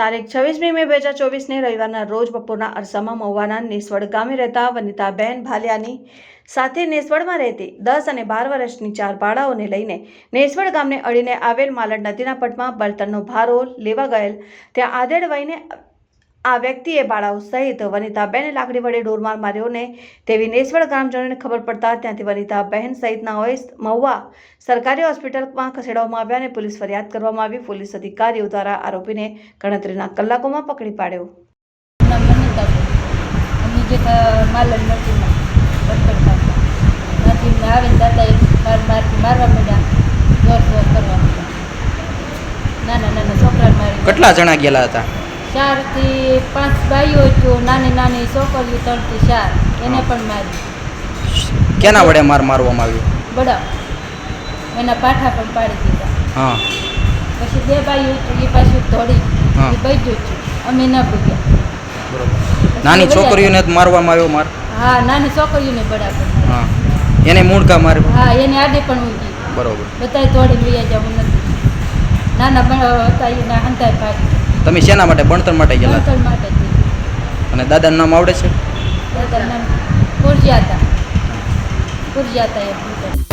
તારીખ છવ્વીસમી મે બે હજાર ચોવીસને રવિવારના રોજ બપોરના અરસામાં મહુવાના નેસવડ ગામે રહેતા વનિતાબેન ભાલિયાની સાથે નેસવડમાં રહેતી દસ અને બાર વર્ષની ચાર બાળાઓને લઈને નેસવડ ગામને અડીને આવેલ માલડ નદીના પટમાં બળતણનો ભારો લેવા ગયેલ. ત્યાં આધેડ વહીને આ વ્યક્તિએ બાળાઓ સહિત વનિતાબેને લાકડી વડે ડોરમાર માર્યો ને તેવી નેસવડ ગ્રામજનોને ખબર પડતા ત્યાંથી વનિતાબહેન સહિતનાઓએ મહુવા સરકારી હોસ્પિટલમાં ખસેડવામાં આવ્યા અને પોલીસ ફરિયાદ કરવામાં આવી. પોલીસ અધિકારીઓ દ્વારા આરોપીને ગણતરીના કલાકોમાં પકડી પાડ્યો. કેટલા જણા ગયેલા હતા? ચારથી પાંચ ભાઈઓ જો નાની નાની છોકરીઓ ત્રણથી ચાર એને પણ મારી. કેના વડે માર મારવામાં આવ્યો બડા. એના પાઠા પણ પાડી દીધા. હા. પછી બે ભાઈઓ એ પાછું હા. એ બચ્યું છું. અમે ન ભૂગ્યા નાની છોકરીઓને મારવામાં આવ્યો માર? હા નાની છોકરીઓને બડા પણ. હા. એને મૂળકા માર્યો? હા એને આડે પણ ઊંઘી બરોબર. બધાય તોડી લઈ જવું નથી. નાના હતા એના હંતાય પાડી. તમે શેના માટે ભણતર માટે ગયેલા? ભણતર માટે અને દાદાનું નામ આવડે છે? દાદાનું નામ કુરજિયા હતા એ